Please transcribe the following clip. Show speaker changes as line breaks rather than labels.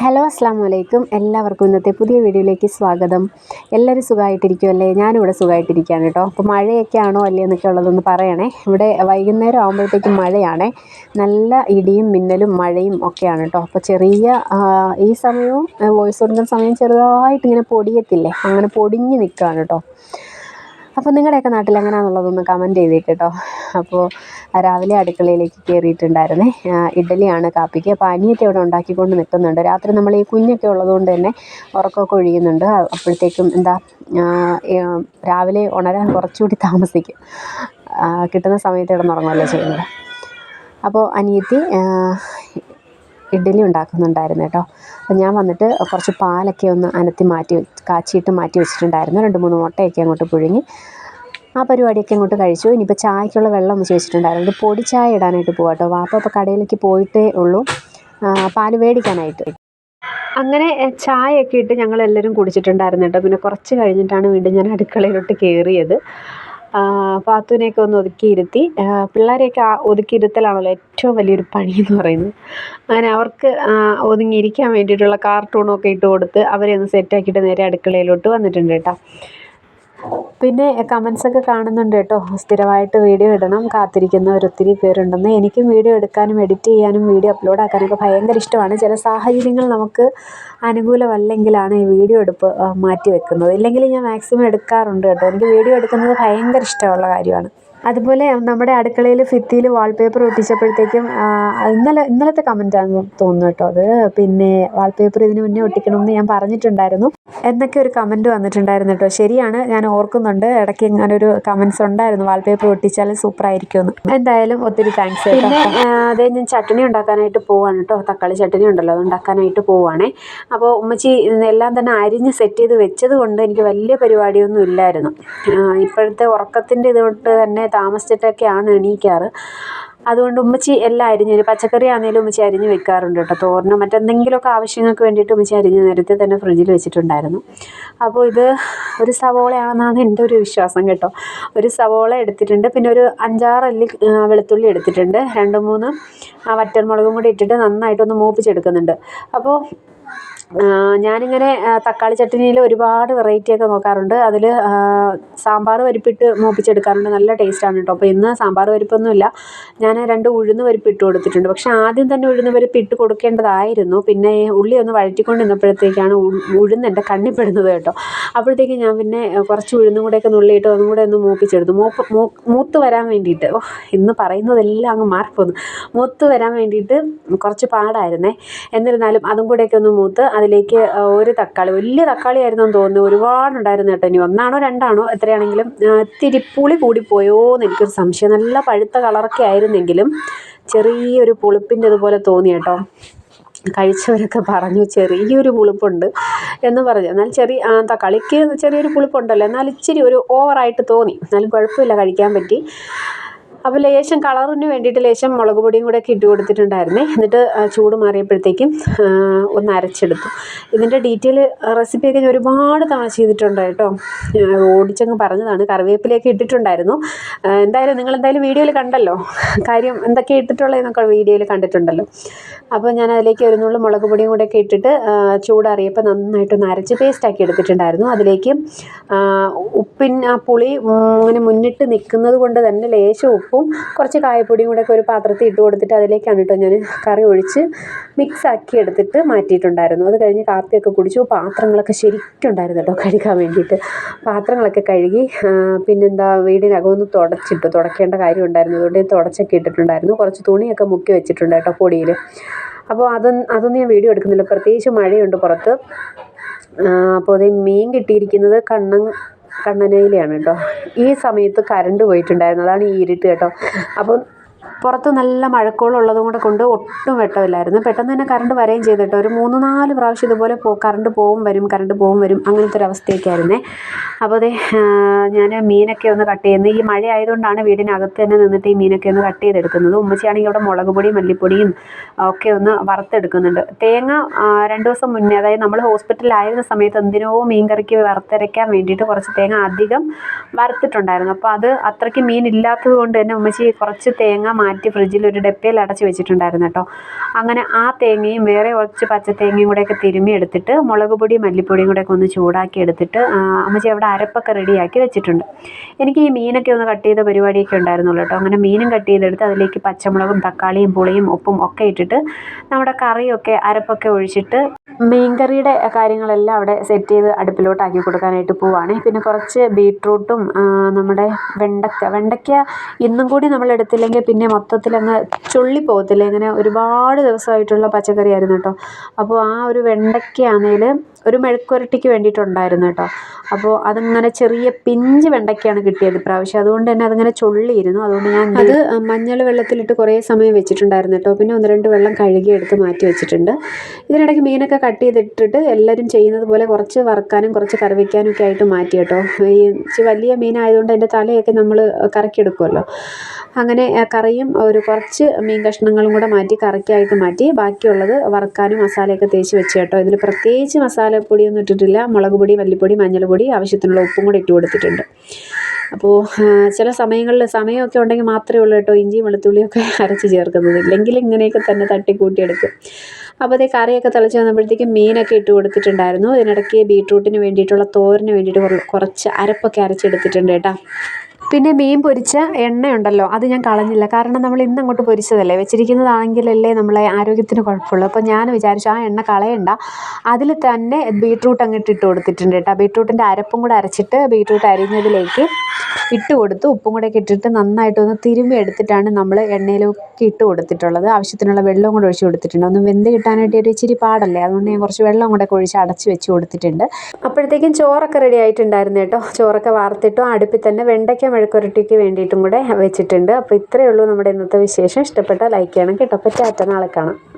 Hello അസ്സാം വലൈക്കും എല്ലാവർക്കും ഇന്നത്തെ പുതിയ വീഡിയോയിലേക്ക് സ്വാഗതം. എല്ലാവരും സുഖമായിട്ടിരിക്കുമല്ലേ ഞാനിവിടെ സുഖമായിട്ടിരിക്കുകയാണ് കേട്ടോ. അപ്പോൾ മഴയൊക്കെ ആണോ അല്ലേ എന്നൊക്കെ ഉള്ളതൊന്ന് പറയണേ. ഇവിടെ വൈകുന്നേരം ആകുമ്പോഴത്തേക്കും മഴയാണേ. നല്ല ഇടിയും മിന്നലും മഴയും ഒക്കെയാണ് കേട്ടോ. അപ്പോൾ ചെറിയ ഈ സമയവും വോയിസ് കൊടുക്കുന്ന സമയം ചെറുതായിട്ട് ഇങ്ങനെ പൊടിയത്തില്ലേ? അങ്ങനെ പൊടിഞ്ഞ് നിൽക്കുകയാണ് കേട്ടോ. അപ്പോൾ നിങ്ങളുടെയൊക്കെ നാട്ടിൽ എങ്ങനെയാണെന്നുള്ളതൊന്ന് കമന്റ് ചെയ്തേക്ക് കേട്ടോ അപ്പോൾ രാവിലെ അടുക്കളയിലേക്ക് കയറിയിട്ടുണ്ടായിരുന്നേ ഇഡലിയാണ് കാപ്പിക്ക്. അപ്പോൾ അനിയത്തി അവിടെ ഉണ്ടാക്കിക്കൊണ്ട് നിൽക്കുന്നുണ്ട്. രാത്രി നമ്മൾ ഈ കുഞ്ഞൊക്കെ ഉള്ളതുകൊണ്ട് തന്നെ ഉറക്കമൊക്കെ ഒഴിയുന്നുണ്ട്. അപ്പോഴത്തേക്കും എന്താ രാവിലെ ഉണരാൻ കുറച്ചുകൂടി താമസിക്കും. കിട്ടുന്ന സമയത്ത് കിടന്നുറങ്ങുമല്ലോ ചെയ്യുന്നത്? അപ്പോൾ അനിയത്തി ഇഡ്ഡലി ഉണ്ടാക്കുന്നുണ്ടായിരുന്നു കേട്ടോ. അപ്പം ഞാൻ വന്നിട്ട് കുറച്ച് പാലൊക്കെ ഒന്ന് അനത്തി മാറ്റി കാച്ചിയിട്ട് മാറ്റി വെച്ചിട്ടുണ്ടായിരുന്നു. രണ്ട് മൂന്ന് മുട്ടയൊക്കെ അങ്ങോട്ട് പുഴുങ്ങി. ആ പരിപാടിയൊക്കെ അങ്ങോട്ട് കഴിച്ചു. ഇനിയിപ്പോൾ ചായക്കുള്ള വെള്ളം ഒന്ന് ചോദിച്ചിട്ടുണ്ടായിരുന്നു. പൊടി ചായ ഇടാനായിട്ട് പോകാം കേട്ടോ. വാപ്പ ഇപ്പോൾ കടയിലേക്ക് പോയിട്ടേ ഉള്ളൂ. പാൽ മേടിക്കാനായിട്ട്. അങ്ങനെ ചായയൊക്കെ ഇട്ട് ഞങ്ങൾ എല്ലാവരും കുടിച്ചിട്ടുണ്ടായിരുന്നു കേട്ടോ. പിന്നെ കുറച്ച് കഴിഞ്ഞിട്ടാണ് വീണ്ടും ഞാൻ അടുക്കളയിലോട്ട് കയറിയത് പാത്തുവിനെയൊക്കെ ഒന്ന് ഒതുക്കിയിരുത്തി പിള്ളേരെയൊക്കെ ഒതുക്കിയിരുത്തലാണല്ലോ ഏറ്റവും വലിയൊരു പണി എന്ന് പറയുന്നത്. അങ്ങനെ അവർക്ക് ഒതുങ്ങിയിരിക്കാൻ വേണ്ടിയിട്ടുള്ള കാർട്ടൂണൊക്കെ ഇട്ട് കൊടുത്ത് അവരെ ഒന്ന് സെറ്റാക്കിയിട്ട് നേരെ അടുക്കളയിലോട്ട് വന്നിട്ടുണ്ട് കേട്ടോ. പിന്നെ കമൻസൊക്കെ കാണുന്നുണ്ട് കേട്ടോ. സ്ഥിരമായിട്ട് വീഡിയോ ഇടണം. കാത്തിരിക്കുന്ന ഒത്തിരി പേരുണ്ടെന്ന് എനിക്കും വീഡിയോ എടുക്കാനും എഡിറ്റ് ചെയ്യാനും വീഡിയോ അപ്ലോഡ് ആക്കാനൊക്കെ ഭയങ്കര ഇഷ്ടമാണ്. ചില സാഹചര്യങ്ങൾ നമുക്ക് അനുകൂലമല്ലെങ്കിലാണ് ഈ വീഡിയോ എടുപ്പ് മാറ്റി വെക്കുന്നത്. ഇല്ലെങ്കിൽ ഞാൻ മാക്സിമം എടുക്കാറുണ്ട് കേട്ടോ. എനിക്ക് വീഡിയോ എടുക്കുന്നത് ഭയങ്കര ഇഷ്ടമുള്ള കാര്യമാണ്. അതുപോലെ നമ്മുടെ അടുക്കളയിൽ ഭിത്തിയിൽ വാൾപേപ്പർ ഒട്ടിച്ചപ്പോഴത്തേക്കും ഇന്നലെ ഇന്നലത്തെ കമന്റാണെന്ന് തോന്നുന്നു കേട്ടോ അത്. പിന്നെ വാൾപേപ്പർ ഇതിന് മുന്നേ ഒട്ടിക്കണമെന്ന് ഞാൻ പറഞ്ഞിട്ടുണ്ടായിരുന്നു. എന്നൊക്കെ ഒരു കമന്റ് വന്നിട്ടുണ്ടായിരുന്നു കേട്ടോ. ശരിയാണ് ഞാൻ ഓർക്കുന്നുണ്ട്. ഇടയ്ക്ക് ഇങ്ങനെ ഒരു കമൻസ് ഉണ്ടായിരുന്നു. വാൾപേപ്പർ ഒട്ടിച്ചാൽ സൂപ്പർ ആയിരിക്കുമെന്ന്. എന്തായാലും ഒത്തിരി താങ്ക്സ് പിന്നെ അതേ ഞാൻ ചട്ടണി ഉണ്ടാക്കാനായിട്ട് പോവാണ് കേട്ടോ. തക്കാളി ചട്ടണി ഉണ്ടല്ലോ അത് ഉണ്ടാക്കാനായിട്ട് പോവാണേ. അപ്പോൾ ഉമ്മച്ചി എല്ലാം തന്നെ അരിഞ്ഞ് സെറ്റ് ചെയ്ത് വെച്ചത് കൊണ്ട് എനിക്ക് വലിയ പരിപാടിയൊന്നും ഇല്ലായിരുന്നു. ഇപ്പോഴത്തെ ഉറക്കത്തിന്റെ ഇതുകൊണ്ട് തന്നെ താമസിച്ചിട്ടൊക്കെയാണ് എണീക്കാറ്. അതുകൊണ്ട് ഉമ്മച്ചി എല്ലാം അരിഞ്ഞ് പച്ചക്കറി ആണെങ്കിലും ഉമ്മച്ചി അരിഞ്ഞ് വെക്കാറുണ്ട് കേട്ടോ. തോരണം മറ്റെന്തെങ്കിലുമൊക്കെ ആവശ്യങ്ങൾക്ക് വേണ്ടിയിട്ട് ഉമ്മച്ചി അരിഞ്ഞ് നേരത്തെ തന്നെ ഫ്രിഡ്ജിൽ വെച്ചിട്ടുണ്ടായിരുന്നു. അപ്പോൾ ഇത് ഒരു സവോളയാണെന്നാണ് എന്റെ ഒരു വിശ്വാസം കേട്ടോ. ഒരു സവോള എടുത്തിട്ടുണ്ട്. പിന്നെ ഒരു അഞ്ചാറ് അല്ലി വെളുത്തുള്ളി എടുത്തിട്ടുണ്ട്. രണ്ട് മൂന്ന് വറ്റൽമുളകും കൂടി ഇട്ടിട്ട് നന്നായിട്ടൊന്ന് മൂപ്പിച്ചെടുക്കുന്നുണ്ട്. അപ്പോൾ ഞാനിങ്ങനെ തക്കാളി ചട്നിയിൽ ഒരുപാട് വെറൈറ്റി ഒക്കെ നോക്കാറുണ്ട്. അതിൽ സാമ്പാർ പരിപ്പിട്ട് മൂപ്പിച്ചെടുക്കാറുണ്ട്. നല്ല ടേസ്റ്റാണ് കേട്ടോ അപ്പോൾ ഇന്ന് സാമ്പാർ പരിപ്പൊന്നുമില്ല. ഞാൻ രണ്ട് ഉഴുന്ന് പരിപ്പ് ഇട്ട് കൊടുത്തിട്ടുണ്ട്. പക്ഷേ ആദ്യം തന്നെ ഉഴുന്ന് പരിപ്പ് ഇട്ട് കൊടുക്കേണ്ടതായിരുന്നു. പിന്നെ ഉള്ളി ഒന്ന് വഴറ്റിക്കൊണ്ട് നിന്നപ്പോഴത്തേക്കാണ് ഉഴുന്ന് എന്റെ കണ്ണിപ്പെടുന്നത് കേട്ടോ. അപ്പോഴത്തേക്ക് ഞാൻ പിന്നെ കുറച്ച് ഉഴുന്നും കൂടെയൊക്കെ നുള്ളിയിട്ട് ഒന്നും കൂടെ ഒന്ന് മൂപ്പിച്ചെടുത്തു. മൂപ്പ് മൂത്ത് വരാൻ വേണ്ടിയിട്ട് ഓ ഇന്ന് പറയുന്നതെല്ലാം അങ്ങ് മാറിപ്പോന്നു. മൂത്ത് വരാൻ വേണ്ടിയിട്ട് കുറച്ച് പാടായിരുന്നേ. എന്നിരുന്നാലും അതും കൂടെയൊക്കെ ഒന്ന് മൂത്ത് അതിലേക്ക് ഒരു തക്കാളി വലിയ തക്കാളി ആയിരുന്നു എന്ന് തോന്നുന്നു. ഒരുപാടുണ്ടായിരുന്നു കേട്ടോ ഇനി. ഒന്നാണോ രണ്ടാണോ എത്രയാണെങ്കിലും ഇത്തിരി പുളി കൂടിപ്പോയോ എന്ന് എനിക്കൊരു സംശയം. നല്ല പഴുത്ത കളറൊക്കെ ആയിരുന്നെങ്കിലും ചെറിയൊരു പുളിപ്പിന്റെ ഇതുപോലെ തോന്നി കേട്ടോ. കഴിച്ചവരൊക്കെ പറഞ്ഞു ചെറിയൊരു പുളിപ്പുണ്ട് എന്ന് പറഞ്ഞു. എന്നാൽ ചെറിയ തക്കാളിക്ക് ചെറിയൊരു പുളിപ്പുണ്ടല്ലോ. എന്നാൽ ഇച്ചിരി ഒരു ഓവറായിട്ട് തോന്നി. എന്നാലും കുഴപ്പമില്ല കഴിക്കാൻ പറ്റി. അപ്പോൾ ലേശം കളറിന് വേണ്ടിയിട്ട് ലേശം മുളക് പൊടിയും കൂടെ ഒക്കെ ഇട്ട് കൊടുത്തിട്ടുണ്ടായിരുന്നേ. എന്നിട്ട് ചൂട് മാറിയപ്പോഴത്തേക്കും ഒന്ന് അരച്ചെടുത്തു. ഇതിന്റെ ഡീറ്റെയിൽ റെസിപ്പിയൊക്കെ ഞാൻ ഒരുപാട് തവണ ചെയ്തിട്ടുണ്ട് കേട്ടോ. ഓടിച്ചങ്ങ് പറഞ്ഞതാണ്. കറിവേപ്പിലയൊക്കെ ഇട്ടിട്ടുണ്ടായിരുന്നു. എന്തായാലും നിങ്ങൾ എന്തായാലും വീഡിയോയിൽ കണ്ടല്ലോ. കാര്യം എന്തൊക്കെ ഇട്ടിട്ടുള്ളതെന്നൊക്കെ വീഡിയോയിൽ കണ്ടിട്ടുണ്ടല്ലോ. അപ്പോൾ ഞാൻ അതിലേക്ക് ഒരു നുള്ളു മുളക് പൊടിയും കൂടെ ഒക്കെ ഇട്ടിട്ട് ചൂടറിയപ്പോൾ നന്നായിട്ടൊന്ന് അരച്ച് പേസ്റ്റാക്കി എടുത്തിട്ടുണ്ടായിരുന്നു. അതിലേക്ക് ഉപ്പിൻ ആ പുളി അങ്ങനെ മുന്നിട്ട് നിൽക്കുന്നത് കൊണ്ട് തന്നെ ലേശം കുറച്ച് കായപ്പൊടിയും കൂടെ ഒക്കെ ഒരു പാത്രത്തിൽ ഇട്ട് കൊടുത്തിട്ട് അതിലേക്കാണ് കേട്ടോ ഞാൻ കറി ഒഴിച്ച് മിക്സ് ആക്കി എടുത്തിട്ട് മാറ്റിയിട്ടുണ്ടായിരുന്നു. അത് കഴിഞ്ഞ് കാപ്പിയൊക്കെ കുടിച്ചു. പാത്രങ്ങളൊക്കെ ശരിക്കും ഉണ്ടായിരുന്നു കേട്ടോ കഴുകാൻ വേണ്ടിയിട്ട്. പാത്രങ്ങളൊക്കെ കഴുകി പിന്നെന്താ വീടിനകം ഒന്ന് തുടച്ചിട്ടു. തുടക്കേണ്ട കാര്യം ഉണ്ടായിരുന്നു. അതുകൊണ്ട് തുടച്ചൊക്കെ ഇട്ടിട്ടുണ്ടായിരുന്നു. കുറച്ച് തുണിയൊക്കെ മുക്കി വെച്ചിട്ടുണ്ട് കേട്ടോ പൊടിയിൽ അപ്പോൾ അതൊന്നും അതൊന്നും ഞാൻ വീഡിയോ എടുക്കുന്നില്ല. പ്രത്യേകിച്ച് മഴയുണ്ട് പുറത്ത്. അപ്പോൾ അത് മീൻ കിട്ടിയിരിക്കുന്നത് കണ്ണൻ കണ്ണനയിലാണ് കേട്ടോ. ഈ സമയത്ത് കറണ്ട് പോയിട്ടുണ്ടായിരുന്നു അതാണ് ഈ ഇരുട്ട് കേട്ടോ. അപ്പം പുറത്ത് നല്ല മഴക്കോളുള്ളതും കൂടെ കൊണ്ട് ഒട്ടും വെട്ടമില്ലായിരുന്നു. പെട്ടെന്ന് തന്നെ കറണ്ട് വരുകയും ചെയ്തിട്ട് ഒരു മൂന്ന് നാല് പ്രാവശ്യം ഇതുപോലെ പോ കറണ്ട് പോവും വരും കറണ്ട് പോവും വരും അങ്ങനത്തെ ഒരു അവസ്ഥയൊക്കെ അപ്പോൾ അതെ ഞാൻ മീനൊക്കെ ഒന്ന് കട്ട് ചെയ്യുന്നത് ഈ മഴ ആയതുകൊണ്ടാണ് വീടിനകത്ത് തന്നെ നിന്നിട്ട് ഈ മീനൊക്കെ ഒന്ന് കട്ട് ചെയ്തെടുക്കുന്നത്. ഉമ്മച്ചിയാണെങ്കിൽ ഇവിടെ മുളക് പൊടിയും മല്ലിപ്പൊടിയും ഒക്കെ ഒന്ന് വറുത്തെടുക്കുന്നുണ്ട്. തേങ്ങ രണ്ട് ദിവസം മുന്നേ അതായത് നമ്മൾ ഹോസ്പിറ്റലിലായിരുന്ന സമയത്ത് എന്തിനോ മീൻ കറിക്ക് വറുത്തരയ്ക്കാൻ വേണ്ടിയിട്ട് കുറച്ച് തേങ്ങ അധികം വറുത്തിട്ടുണ്ടായിരുന്നു. അപ്പോൾ അത് അത്രയ്ക്ക് മീൻ ഇല്ലാത്തത് കൊണ്ട് തന്നെ ഉമ്മച്ചി കുറച്ച് തേങ്ങ മാറ്റി ഫ്രിഡ്ജിൽ ഒരു ഡപ്പയിൽ അടച്ച് വെച്ചിട്ടുണ്ടായിരുന്നു കേട്ടോ. അങ്ങനെ ആ തേങ്ങയും വേറെ കുറച്ച് പച്ച തേങ്ങയും കൂടെയൊക്കെ തിരുമ്മി എടുത്തിട്ട് മുളക് പൊടി മല്ലിപ്പൊടിയും കൂടെയൊക്കെ ഒന്ന് ചൂടാക്കി എടുത്തിട്ട് അമ്മച്ചി അവിടെ അരപ്പൊക്കെ റെഡിയാക്കി വെച്ചിട്ടുണ്ട്. എനിക്ക് ഈ മീനൊക്കെ ഒന്ന് കട്ട് ചെയ്ത പരിപാടിയൊക്കെ ഉണ്ടായിരുന്നുള്ളൂ കേട്ടോ. അങ്ങനെ മീനും കട്ട് ചെയ്തെടുത്ത് അതിലേക്ക് പച്ചമുളകും തക്കാളിയും പുളിയും ഉപ്പും ഒക്കെ ഇട്ടിട്ട് നമ്മുടെ കറിയൊക്കെ അരപ്പൊക്കെ ഒഴിച്ചിട്ട് മീൻകറിയുടെ കാര്യങ്ങളെല്ലാം അവിടെ സെറ്റ് ചെയ്ത് അടുപ്പിലോട്ടാക്കി കൊടുക്കാനായിട്ട് പോവാണ്. പിന്നെ കുറച്ച് ബീട്രൂട്ടും നമ്മുടെ വെണ്ടക്ക. വെണ്ടയ്ക്ക ഇന്നും കൂടി നമ്മൾ എടുത്തില്ലെങ്കിൽ പിന്നെ മൊത്തത്തിലങ്ങ് ചുള്ളി പോകത്തില്ല. ഇങ്ങനെ ഒരുപാട് ദിവസമായിട്ടുള്ള പച്ചക്കറിയായിരുന്നു കേട്ടോ. അപ്പോൾ ആ ഒരു വെണ്ടയ്ക്കയാണെങ്കിൽ ഒരു മെഴുക്കുരട്ടിക്ക് വേണ്ടിയിട്ടുണ്ടായിരുന്നു കേട്ടോ. അപ്പോൾ അതിങ്ങനെ ചെറിയ പിഞ്ച് വെണ്ടയ്ക്കയാണ് കിട്ടിയത് ഇപ്രാവശ്യം. അതുകൊണ്ട് തന്നെ അതിങ്ങനെ ചൊള്ളിയിരുന്നു. അതുകൊണ്ട് ഞാൻ അത് മഞ്ഞൾ വെള്ളത്തിലിട്ട് കുറേ സമയം വെച്ചിട്ടുണ്ടായിരുന്നു കേട്ടോ. പിന്നെ ഒന്ന് രണ്ട് വെള്ളം കഴുകി എടുത്ത് മാറ്റി വെച്ചിട്ടുണ്ട്. ഇതിനിടയ്ക്ക് മീനൊക്കെ കട്ട് ചെയ്തിട്ടിട്ട് എല്ലാവരും ചെയ്യുന്നത് പോലെ കുറച്ച് വറുക്കാനും കുറച്ച് കറി വയ്ക്കാനും ഒക്കെ ആയിട്ട് മാറ്റി കേട്ടോ. ഈ വലിയ മീനായതുകൊണ്ട് അതിന്റെ തലയൊക്കെ നമ്മൾ കറക്കിയെടുക്കുമല്ലോ. അങ്ങനെ ആ കറിയും ഒരു കുറച്ച് മീൻ കഷ്ണങ്ങളും കൂടെ മാറ്റി കറിക്കായിട്ട് മാറ്റി. ബാക്കിയുള്ളത് വറുക്കാനും മസാലയൊക്കെ തേച്ച് വെച്ച് കേട്ടോ. ഇതിൽ പ്രത്യേകിച്ച് മസാലപ്പൊടിയൊന്നും ഇട്ടിട്ടില്ല. മുളക് പൊടി മല്ലിപ്പൊടി മഞ്ഞൾപ്പൊടി ആവശ്യത്തിനുള്ള ഉപ്പും കൂടെ ഇട്ട് കൊടുത്തിട്ടുണ്ട്. അപ്പോൾ ചില സമയങ്ങളിൽ സമയമൊക്കെ ഉണ്ടെങ്കിൽ മാത്രമേ ഉള്ളൂ കേട്ടോ. ഇഞ്ചിയും വെളുത്തുള്ളിയൊക്കെ അരച്ച് ചേർക്കുന്നത്. ഇല്ലെങ്കിൽ ഇങ്ങനെയൊക്കെ തന്നെ തട്ടിക്കൂട്ടിയെടുക്കും. അപ്പോൾ അതേ കറിയൊക്കെ തിളച്ച് വന്നപ്പോഴത്തേക്കും മീനൊക്കെ ഇട്ട് കൊടുത്തിട്ടുണ്ടായിരുന്നു. ഇതിനിടയ്ക്ക് ബീട്രൂട്ടിന് വേണ്ടിയിട്ടുള്ള തോരന് വേണ്ടിയിട്ട് കുറ- കുറച്ച് അരപ്പൊക്കെ അരച്ചെടുത്തിട്ടുണ്ട് കേട്ടോ. പിന്നെ മീൻ പൊരിച്ച എണ്ണയുണ്ടല്ലോ അത് ഞാൻ കളഞ്ഞില്ല. കാരണം നമ്മൾ ഇന്ന് അങ്ങോട്ട് പൊരിച്ചതല്ലേ വെച്ചിരിക്കുന്നതാണെങ്കിലല്ലേ നമ്മളെ ആരോഗ്യത്തിന് കുഴപ്പമുള്ളൂ. അപ്പോൾ ഞാൻ വിചാരിച്ചു ആ എണ്ണ കളയണ്ട. അതിൽ തന്നെ ബീട്രൂട്ട് അങ്ങോട്ട് ഇട്ട് കൊടുത്തിട്ടുണ്ട് കേട്ടോ. ബീട്രൂട്ടിന്റെ അരപ്പും കൂടെ അരച്ചിട്ട് ബീട്രൂട്ട് അരിഞ്ഞതിലേക്ക് ഇട്ട് കൊടുത്ത് ഉപ്പും കൂടെ ഒക്കെ നന്നായിട്ട് ഒന്ന് തിരുമ്മി എടുത്തിട്ടാണ് നമ്മൾ എണ്ണയിലേക്ക് ഇട്ട് കൊടുത്തിട്ടുള്ളത്. ആവശ്യത്തിനുള്ള വെള്ളവും കൂടെ ഒഴിച്ച് കൊടുത്തിട്ടുണ്ട്. ഒന്ന് വെന്ത് കിട്ടാനായിട്ട് ഒരു ഇച്ചിരി പാടല്ലേ? അതുകൊണ്ട് ഞാൻ കുറച്ച് വെള്ളം കൂടെ ഒഴിച്ച് അടച്ച് വെച്ച് കൊടുത്തിട്ടുണ്ട്. അപ്പോഴത്തേക്കും ചോറൊക്കെ റെഡി ആയിട്ടുണ്ടായിരുന്നു കേട്ടോ. ചോറൊക്കെ വാർത്തിട്ടോ. അടുപ്പിൽ തന്നെ വെണ്ടയ്ക്ക മെഴുക്കുരട്ടിക്ക് വേണ്ടിയിട്ടും കൂടെ വെച്ചിട്ടുണ്ട്. അപ്പോൾ ഇത്രയേ ഉള്ളൂ നമ്മുടെ ഇന്നത്തെ വിശേഷം. ഇഷ്ടപ്പെട്ടാൽ ലൈക്ക് ചെയ്യണം കേട്ടോ. അപ്പോൾ ടാറ്റ നാളെ കാണാം.